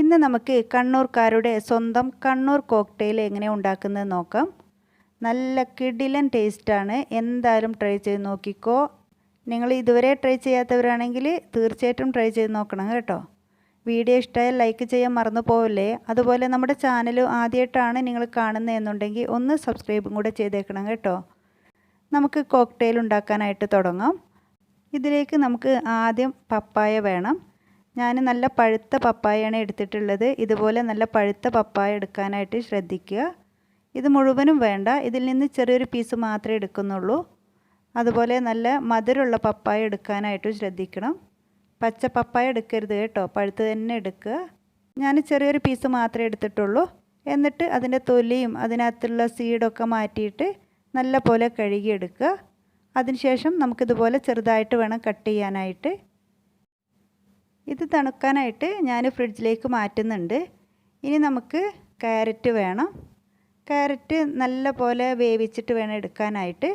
ഇന്ന് നമുക്ക് കണ്ണൂർക്കാരുടെ സ്വന്തം കണ്ണൂർ കോക്ടെയിൽ എങ്ങനെ ഉണ്ടാക്കുന്നത് നോക്കാം. നല്ല കിടിലൻ ടേസ്റ്റാണ് എന്തായാലും ട്രൈ ചെയ്ത് നോക്കിക്കോ. നിങ്ങൾ ഇതുവരെ ട്രൈ ചെയ്യാത്തവരാണെങ്കിൽ തീർച്ചയായിട്ടും ട്രൈ ചെയ്ത് നോക്കണം കേട്ടോ. വീഡിയോ ഇഷ്ടമായാൽ ലൈക്ക് ചെയ്യാൻ മറന്നു പോവല്ലേ? അതുപോലെ നമ്മുടെ ചാനൽ ആദ്യമായിട്ടാണ് നിങ്ങൾ കാണുന്നതെന്നുണ്ടെങ്കിൽ ഒന്ന് സബ്സ്ക്രൈബും കൂടെ ചെയ്തേക്കണം കേട്ടോ. നമുക്ക് കോക്ടെയിൽ ഉണ്ടാക്കാനായിട്ട് തുടങ്ങാം. ഇതിലേക്ക് നമുക്ക് ആദ്യം പപ്പായ വേണം. ഞാൻ നല്ല പഴുത്ത പപ്പായയാണ് എടുത്തിട്ടുള്ളത്. ഇതുപോലെ നല്ല പഴുത്ത പപ്പായ എടുക്കാനായിട്ട് ശ്രദ്ധിക്കുക. ഇത് മുഴുവനും വേണ്ട. ഇതിൽ നിന്ന് ചെറിയൊരു പീസ് മാത്രമേ എടുക്കുന്നുള്ളൂ. അതുപോലെ നല്ല മധുരമുള്ള പപ്പായ എടുക്കാനായിട്ട് ശ്രദ്ധിക്കണം. പച്ച പപ്പായ എടുക്കരുത് കേട്ടോ. പഴുത്ത് തന്നെ എടുക്കുക. ഞാൻ ചെറിയൊരു പീസ് മാത്രമേ എടുത്തിട്ടുള്ളൂ. എന്നിട്ട് അതിന്റെ തൊലിയും അതിനകത്തുള്ള സീഡൊക്കെ മാറ്റിയിട്ട് നല്ല പോലെ കഴുകിയെടുക്കുക അതിനുശേഷം നമുക്കിതുപോലെ ചെറുതായിട്ട് വേണം കട്ട് ചെയ്യാനായിട്ട്. ഇത് തണുക്കാനായിട്ട് ഞാൻ ഫ്രിഡ്ജിലേക്ക് മാറ്റുന്നുണ്ട്. ഇനി നമുക്ക് ക്യാരറ്റ് വേണം. ക്യാരറ്റ് നല്ല പോലെ വേവിച്ചിട്ട് വേണം എടുക്കാനായിട്ട്.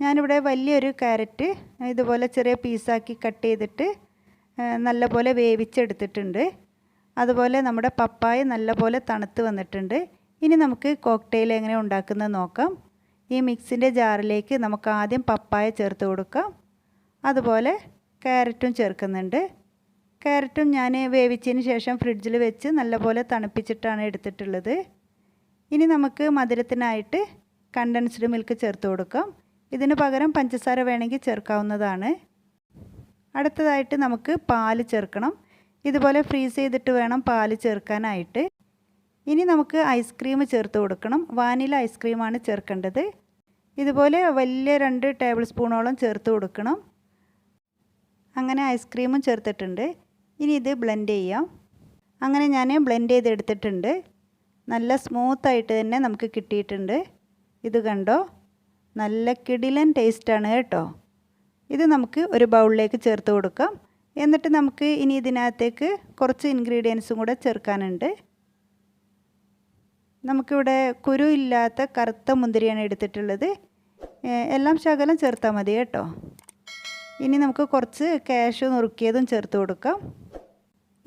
ഞാനിവിടെ വലിയൊരു ക്യാരറ്റ് ഇതുപോലെ ചെറിയ പീസാക്കി കട്ട് ചെയ്തിട്ട് നല്ല പോലെ വേവിച്ചെടുത്തിട്ടുണ്ട്. അതുപോലെ നമ്മുടെ പപ്പായ നല്ല പോലെ തണുത്ത് വന്നിട്ടുണ്ട്. ഇനി നമുക്ക് കോക്ടെയിൽ എങ്ങനെ ഉണ്ടാക്കുന്നത് നോക്കാം. ഈ മിക്സിന്റെ ജാറിലേക്ക് നമുക്ക് ആദ്യം പപ്പായ ചേർത്ത് കൊടുക്കാം. അതുപോലെ ക്യാരറ്റും ചേർക്കുന്നുണ്ട്. ക്യാരറ്റും ഞാൻ വേവിച്ചതിന് ശേഷം ഫ്രിഡ്ജിൽ വെച്ച് നല്ലപോലെ തണുപ്പിച്ചിട്ടാണ് എടുത്തിട്ടുള്ളത്. ഇനി നമുക്ക് മധുരത്തിനായിട്ട് കണ്ടൻസ്ഡ് മിൽക്ക് ചേർത്ത് കൊടുക്കാം. ഇതിന് പകരം പഞ്ചസാര വേണമെങ്കിൽ ചേർക്കാവുന്നതാണ്. അടുത്തതായിട്ട് നമുക്ക് പാൽ ചേർക്കണം. ഇതുപോലെ ഫ്രീസ് ചെയ്തിട്ട് വേണം പാൽ ചേർക്കാനായിട്ട്. ഇനി നമുക്ക് ഐസ്ക്രീം ചേർത്ത് കൊടുക്കണം. വാനില ഐസ്ക്രീമാണ് ചേർക്കേണ്ടത്. ഇതുപോലെ വലിയ രണ്ട് ടേബിൾ സ്പൂണോളം ചേർത്ത് കൊടുക്കണം. അങ്ങനെ ഐസ്ക്രീമും ചേർത്തിട്ടുണ്ട്. ഇനി ഇത് ബ്ലെൻഡ് ചെയ്യാം. അങ്ങനെ ഞാൻ ബ്ലെൻഡ് ചെയ്തെടുത്തിട്ടുണ്ട്. നല്ല സ്മൂത്തായിട്ട് തന്നെ നമുക്ക് കിട്ടിയിട്ടുണ്ട്. ഇത് കണ്ടോ? നല്ല കിടിലൻ ടേസ്റ്റാണ് കേട്ടോ. ഇത് നമുക്ക് ഒരു ബൗളിലേക്ക് ചേർത്ത് കൊടുക്കാം. എന്നിട്ട് നമുക്ക് ഇനി ഇതിനകത്തേക്ക് കുറച്ച് ഇൻഗ്രീഡിയൻസും കൂടെ ചേർക്കാനുണ്ട്. നമുക്കിവിടെ കുരു ഇല്ലാത്ത കറുത്ത മുന്തിരിയാണ് എടുത്തിട്ടുള്ളത്. എല്ലാം ശകലം ചേർത്താൽ മതി കേട്ടോ. ഇനി നമുക്ക് കുറച്ച് കാഷ് നുറുക്കിയതും ചേർത്ത് കൊടുക്കാം.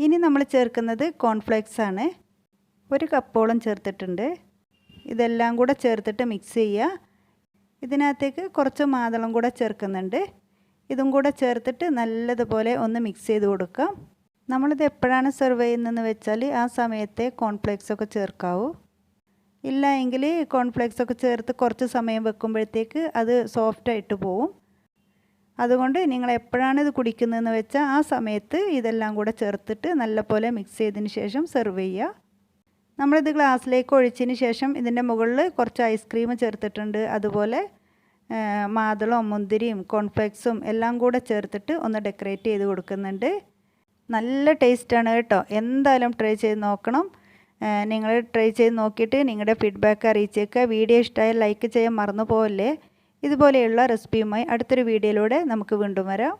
ഇനി നമ്മൾ ചേർക്കുന്നത് കോൺഫ്ലേക്സ് ആണ്. ഒരു കപ്പോളം ചേർത്തിട്ടുണ്ട്. ഇതെല്ലാം കൂടെ ചേർത്തിട്ട് മിക്സ് ചെയ്യുക. ഇതിനകത്തേക്ക് കുറച്ച് മാതളം കൂടെ ചേർക്കുന്നുണ്ട്. ഇതും കൂടെ ചേർത്തിട്ട് നല്ലതുപോലെ ഒന്ന് മിക്സ് ചെയ്ത് കൊടുക്കാം. നമ്മളിത് എപ്പോഴാണ് സെർവ് ചെയ്യുന്നതെന്ന് വെച്ചാൽ ആ സമയത്തെ കോൺഫ്ലേക്സ് ഒക്കെ ചേർക്കാവൂ. ഇല്ല എങ്കിൽ കോൺഫ്ലേക്സ് ഒക്കെ ചേർത്ത് കുറച്ച് സമയം വെക്കുമ്പോഴത്തേക്ക് അത് സോഫ്റ്റായിട്ട് പോവും. അതുകൊണ്ട് നിങ്ങൾ എപ്പോഴാണ് ഇത് കുടിക്കുന്നതെന്ന് വെച്ചാൽ ആ സമയത്ത് ഇതെല്ലാം കൂടെ ചേർത്തിട്ട് നല്ലപോലെ മിക്സ് ചെയ്തതിന് ശേഷം സെർവ് ചെയ്യുക. നമ്മളിത് ഗ്ലാസ്സിലേക്ക് ഒഴിച്ചതിന് ശേഷം ഇതിന്റെ മുകളിൽ കുറച്ച് ഐസ്ക്രീം ചേർത്തിട്ടുണ്ട്. അതുപോലെ മാതളവും മുന്തിരിയും കോൺഫ്ലെക്സും എല്ലാം കൂടെ ചേർത്തിട്ട് ഒന്ന് ഡെക്കറേറ്റ് ചെയ്ത് കൊടുക്കുന്നുണ്ട്. നല്ല ടേസ്റ്റാണ് കേട്ടോ. എന്തായാലും ട്രൈ ചെയ്ത് നോക്കണം. നിങ്ങൾ ട്രൈ ചെയ്ത് നോക്കിയിട്ട് നിങ്ങളുടെ ഫീഡ്ബാക്ക് അറിയിച്ചേക്കുക വീഡിയോ ഇഷ്ടമായാൽ ലൈക്ക് ചെയ്യാൻ മറന്നു പോകല്ലേ ഇതുപോലെയുള്ള റെസിപ്പിയുമായി അടുത്തൊരു വീഡിയോയിലൂടെ നമുക്ക് വീണ്ടും വരാം.